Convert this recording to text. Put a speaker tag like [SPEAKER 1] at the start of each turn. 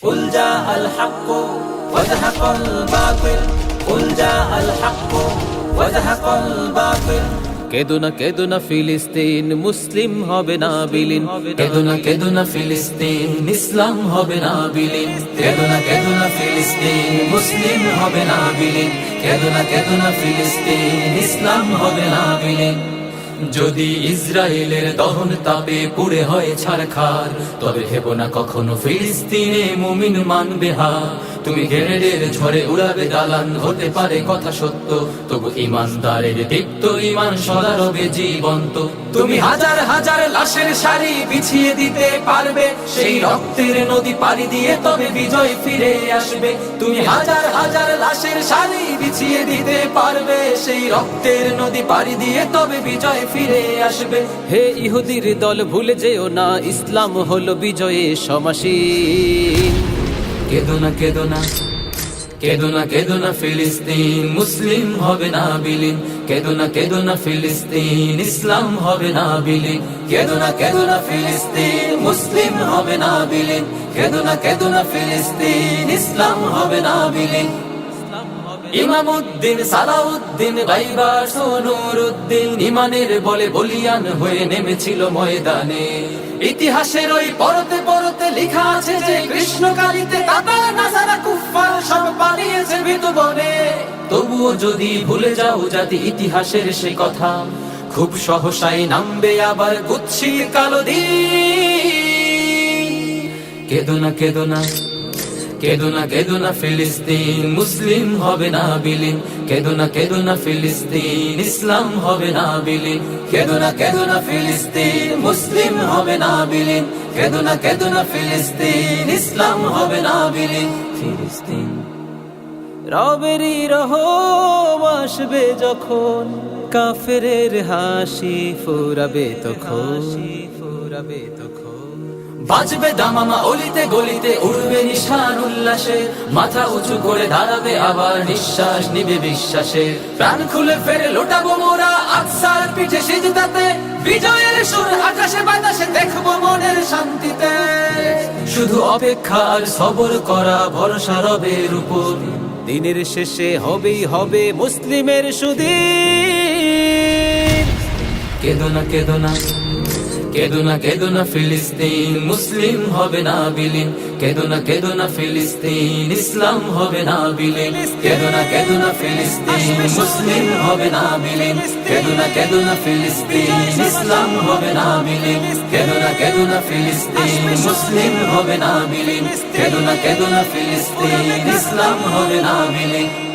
[SPEAKER 1] قل جاء الحق وزهق الباطل قل جاء الحق وزهق الباطل
[SPEAKER 2] কেদো না কেদো না ফিলিস্তিন মুসলিম হবে না বিলীন কেদো না কেদো না ফিলিস্তিন ইসলাম হবে না বিলীন কেদো না কেদো না ফিলিস্তিন মুসলিম হবে না বিলীন কেদো না কেদো না ফিলিস্তিন ইসলাম হবে না বিলীন যদি ইসরায়েলের দহন তাপে পুড়ে হয় ছারখার তবে হেব না কখনো ফিলিস্তিনে মুমিন মানবে হার। তুমি গ্রেনেডের ঝড়ে উড়াবে দালান, হতে পারে কথা সত্য, তবু ইমানদারের দীপ্ত ইমান সদা রবে জীবন্ত। তুমি হাজার হাজার লাশের সারি বিছিয়ে দিতে পারবে, সেই রক্তের নদী পাড়ি দিয়ে তবে বিজয় ফিরে আসবে। তুমি হাজার হাজার লাশের সারি বিছিয়ে দিতে পারবে। সেই রক্তের নদী পাড়ি দিয়ে তবে বিজয় ফিরে আসবে। হে ইহুদির দল ভুলে যেও না ইসলাম হলো বিজয়ে সমাসীন। কেদো না কেদো না কেদো না কেদো না ফিলিস্তিন মুসলিম হবে না বিলীন। কেদো না কেদো না ফিলিস্তিন ইসলাম হবে না বিলীন। কেদো না কেদো না ফিলিস্তিন মুসলিম হবে না বিলীন। কেদো না কেদো না ফিলিস্তিন ইসলাম হবে না বিলীন। ইমামউদ্দিন সালাউদ্দিন সোনুরউদ্দিন ইমানের বলে বলিয়ান হয়ে নেমেছিল ময়দানে। ইতিহাসের ওই পরতে পরতে লেখা আছে যে, কৃষ্ণকালীতে তবুও যদি ভুলে যাও জাতি ইতিহাসের সে কথা, খুব সহসাই নামবে আবার গুচ্ছির কালো দিন। কেদো না কেদো না। কেদো না কেদো না ফিলিস্তিন, মুসলিম হবে না বিলীন। কেদো না কেদো না ফিলিস্তিন, ইসলাম হবে না বিলীন। কেদো না কেদো না ফিলিস্তিন, মুসলিম হবে না বিলীন। কেদো না কেদো না ফিলিস্তিন, ইসলাম হবে না বিলীন। ফিলিস্তিন রবেরই রহম আসবে যখন, কাফেরের হাসি ফুরাবে তখন। হাসি ফুরাবে তখন। বাজবে দামামা অলিতে গলিতে, উড়বে নিশান উল্লাসে। মাথা উঁচু করে দাঁড়াবে আবার নিঃশ্বাস নিবে বিশ্বাসে। প্রাণ খুলে ফেরে লোটাবো মোরা আকসার পিঠে সিজদাতে। বিজয়ের সুর আকাশে বাতাসে দেখব মনের শান্তিতে। শুধু অপেক্ষা আর সবর করা ভরসা রবের উপর। দিনের শেষে হবেই হবে মুসলিমের সুদিন। কেদো না কেদো না কেদো না ফিলিস্তিন, মুসলিম হবে না বিলীন। কেদো না কেদো না ফিলিস্তিন, ইসলাম হবে না বিলীন। কেদো না কেদো না ফিলিস্তিন, মুসলিম হবে না বিলীন। কেদো না কেদো না ফিলিস্তিন, ইসলাম হবে না বিলীন। কেদো না কেদো না ফিলিস্তিন, মুসলিম হবে না বিলীন। কেদো না কেদো না ফিলিস্তিন, ইসলাম হবে না বিলীন।